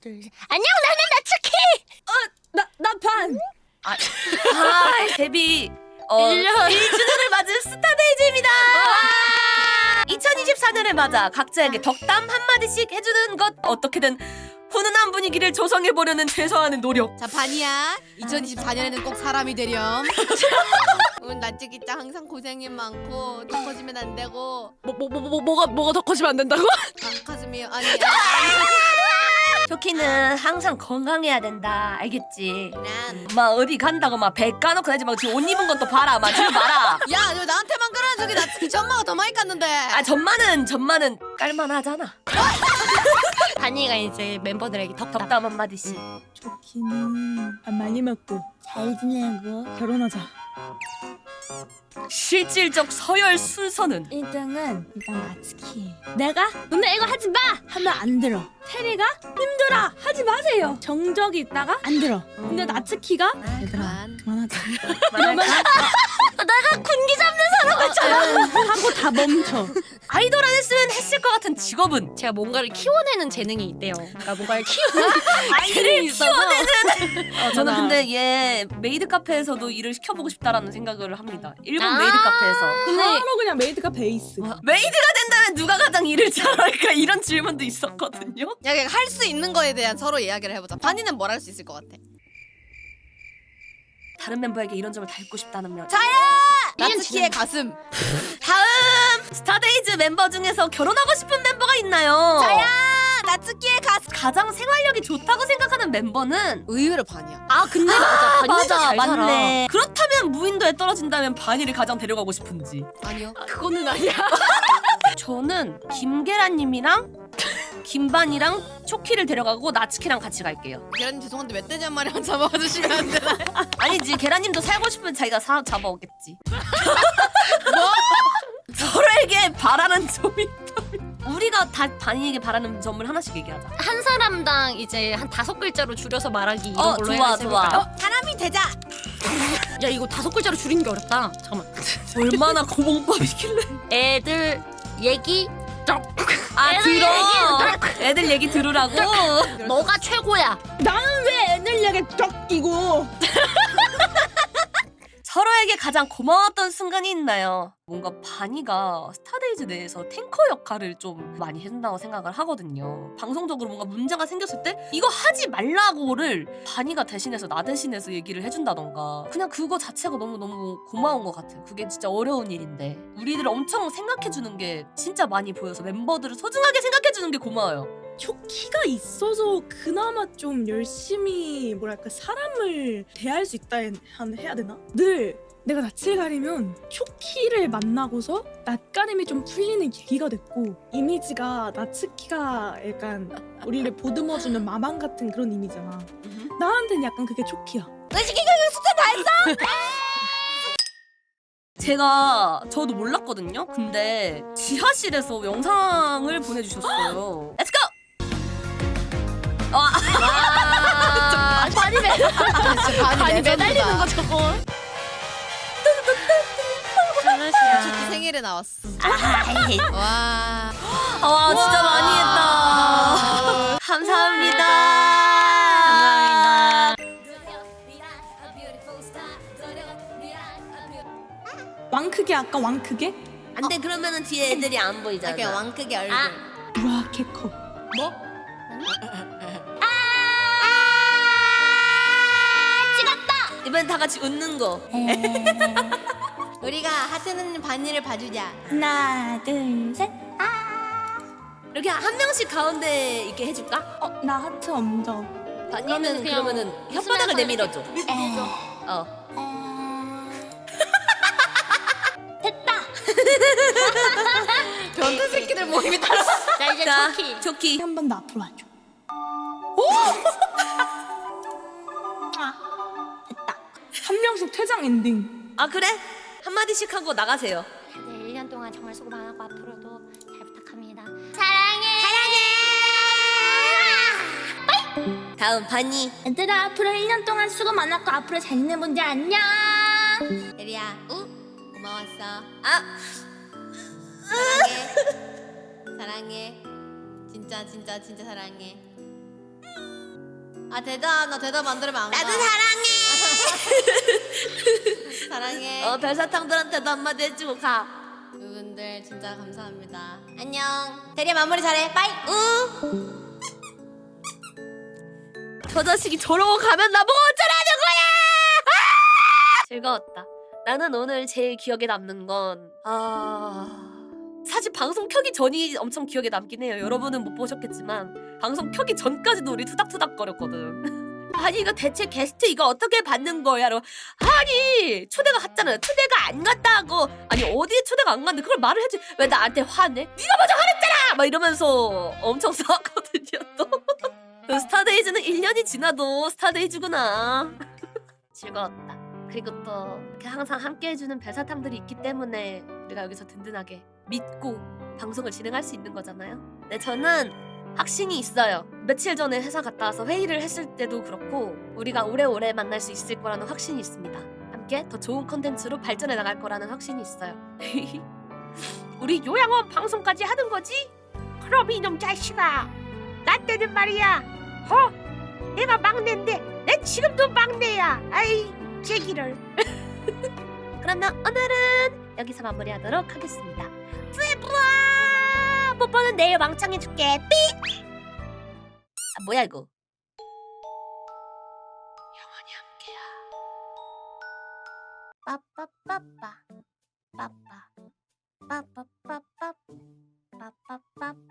둘, 셋. 안녕, 나는 나츠키. 나, 나 반! 아, 데뷔 어, 일 년. 1주년을 맞은 스타데이즈입니다. 2024년을 맞아 각자에게 덕담 한마디씩 해주는 것 어떻게든 훈훈한 분위기를 조성해보려는 최소한의 노력 자 반이야 2024년에는 꼭 사람이 되렴 우리 나찌기짱 항상 고생이 많고 더 커지면 안 되고 뭐, 뭐, 뭐, 뭐, 뭐가, 뭐가 더 커지면 안 된다고? 아, 가슴이 아니 효키는 항상 건강해야 된다 알겠지? 난막 어디 간다고 막 배 까놓고 다니지 막 지금 옷 입은 것도 봐라 막 지금 봐라 야, 너 나한테만 그러는 저기 나찌기 전마가 더 많이 깠는데. 아 전만은 전만은 깔만하잖아 반이가 이제 멤버들에게 덕담. 덕담 한마디씩 좋기는 밥 많이 먹고 잘 지내고. 결혼하자. 실질적 서열 순서는 1등은 일단 나츠키. 내가 누나 이거 하지 마! 하면 안 들어. 테리가 힘들어! 하지 마세요! 정적이 있다가 안 들어. 근데 나츠키가 아, 그만. 그만하자. 말할까? 내가 군기 잡는 사람 하고 다 멈춰. 아이돌 안 했으면 했을 것 같은 직업은 제가 뭔가를 키워내는 재능이 있대요. 그러니까 뭔가를 키워. 아이를 키워내는 어, 저는. 근데 얘 메이드 카페에서도 일을 시켜보고 싶다라는 생각을 합니다 일본 아. 메이드 카페에서 근데 바로 그냥 메이드가 베이스. 메이드가 된다면 누가 가장 일을 잘할까 이런 질문도 있었거든요 야, 할수 있는 거에 대한 서로 이야기를 해보자. 반이는 뭘 할 수 있을 것 같아? 다른 멤버에게 이런 점을 닮고 싶다는 면 나츠키의 가슴. 다음 스타데이즈 멤버 중에서 결혼하고 싶은 멤버가 있나요? 자야, 나츠키의 가슴. 가장 생활력이 좋다고 생각하는 멤버는 의외로 반이야. 아 근데 맞아. 반이 진짜 잘 살아. 맞네 그렇다면 무인도에 떨어진다면 반이를 가장 데려가고 싶은지 아니요. 그거는 아니야. 저는 김계란님이랑 김반이랑 초키를 데려가고 나츠키랑 같이 갈게요. 계란님 죄송한데 멧돼지 한 마리만 잡아와 주시면 안 되나? 아니지 계란님도 살고 싶으면 자기가 사 잡아오겠지. 뭐? 서로에게 바라는 점이 있다면 우리가 다 반이에게 바라는 점을 하나씩 얘기하자. 한 사람당 이제 한 다섯 글자로 줄여서 말하기 이런 어, 걸로 좋아, 해서 좋아. 해볼까요? 사람이 되자. 야 이거 다섯 글자로 줄이는 게 어렵다. 잠깐만. 얼마나 고봉밥이길래? 애들 얘기 아 애들 들어. 얘기 애들 얘기 들으라고. 너가 최고야. 나는 왜 애들에게 적이고 서로에게 가장 고마웠던 순간이 있나요? 뭔가 바니가 스타데이즈 내에서 탱커 역할을 좀 많이 해준다고 생각을 하거든요. 방송적으로 뭔가 문제가 생겼을 때 이거 하지 말라고를 바니가 대신해서 나 대신해서 얘기를 해준다던가 그냥 그거 자체가 너무너무 고마운 것 같아요. 그게 진짜 어려운 일인데 우리들 엄청 생각해주는 게 진짜 많이 보여서 멤버들을 소중하게 생각해주는 게 고마워요. 초키가 있어서 그나마 좀 열심히 뭐랄까 사람을 대할 수 있다 한- 해야 되나? 늘 내가 낯을 가리면 초키를 만나고서 낯가림이 좀 풀리는 계기가 됐고 이미지가 나츠키가 약간 우리를 보듬어주는 마망 같은 그런 이미지잖아 나한테는 약간 그게 초키야 제가 저도 몰랐거든요. 근데 지하실에서 영상을 보내주셨어요. 렛츠고! 와, 아, 반이 매 진짜 반이, 반이 매달리는 거 저거. 잘하시야. 초키 생일에 나왔어. 아이. 와. 와 진짜 많이 했다. 감사합니다. 감사합니다. 왕크게 아까 왕크게? 안돼 그러면은 뒤에 애들이 안 보이잖아. 이렇게 왕크게 얼굴. 아. 우와 개커 뭐? 이번엔 다 같이 웃는 거. 우리가 하트는 반이를 봐주자. 하나 둘셋 이렇게 한 명씩 가운데 있게 해줄까? 어, 나 하트 엄정 그냥 그러면은 혓바닥을 내밀어줘. 해줘. 어. 변태 새끼들 모임이 따라. 자 이제 자, 초키. 좋기. 한번 더 앞으로 와줘 아, 한 명씩 퇴장 엔딩 아 그래? 한 마디씩 하고 나가세요. 네, 1년 동안 정말 수고 많았고 앞으로도 잘 부탁합니다. 사랑해. 사랑해. 다음 바니. 얘들아 앞으로 1년 동안 수고 많았고 앞으로 잘 지내본자 안녕 에리야, 우? 고마웠어. 아 사랑해. 사랑해. 진짜 진짜 진짜 사랑해. 아 대답 나 대답 안 들으면 안 가. 나도 사랑해. 사랑해. 어 별사탕들한테도 한마디 해주고 가. 여러분들 진짜 감사합니다. 안녕. 대리 마무리 잘해. 빠이. 우. 저 자식이 저러고 가면 나보고 어쩌라는 거야! 아! 즐거웠다. 나는 오늘 제일 기억에 남는 건 아... 사실 방송 켜기 전이 엄청 기억에 남긴 해요. 여러분은 못 보셨겠지만 방송 켜기 전까지도 우리 투닥투닥거렸거든. 아니 이거 대체 게스트 이거 어떻게 받는 거야? 로 아니 초대가 갔잖아요. 초대가 안 갔다고 아니 어디에 초대가 안 갔는데 그걸 말을 해지 왜 나한테 화내? 네가 먼저 화냈잖아! 막 이러면서 엄청 싸웠거든요 또. 그 스타데이즈는 1년이 지나도 스타데이즈구나. 즐거웠다. 그리고 또 이렇게 항상 함께 해주는 별사탕들이 있기 때문에 우리가 여기서 든든하게 믿고 방송을 진행할 수 있는 거잖아요. 네, 저는 확신이 있어요. 며칠 전에 회사 갔다 와서 회의를 했을 때도 그렇고 우리가 오래오래 만날 수 있을 거라는 확신이 있습니다. 함께 더 좋은 컨텐츠로 발전해 나갈 거라는 확신이 있어요. 우리 요양원 방송까지 하는 거지? 그럼 이놈 자식아 나 때는 말이야 어? 내가 막내인데 내 지금도 막내야 아이 제기를 그러면 오늘은 여기서 마무리하도록 하겠습니다 뽀뽀는 내일 왕창 해줄게. 삐! 아 뭐야 이거? 영원히 함께야. 빠빠빠빠. 빠빠. 빠빠빠빠. 빠빠빠빠. 빠빠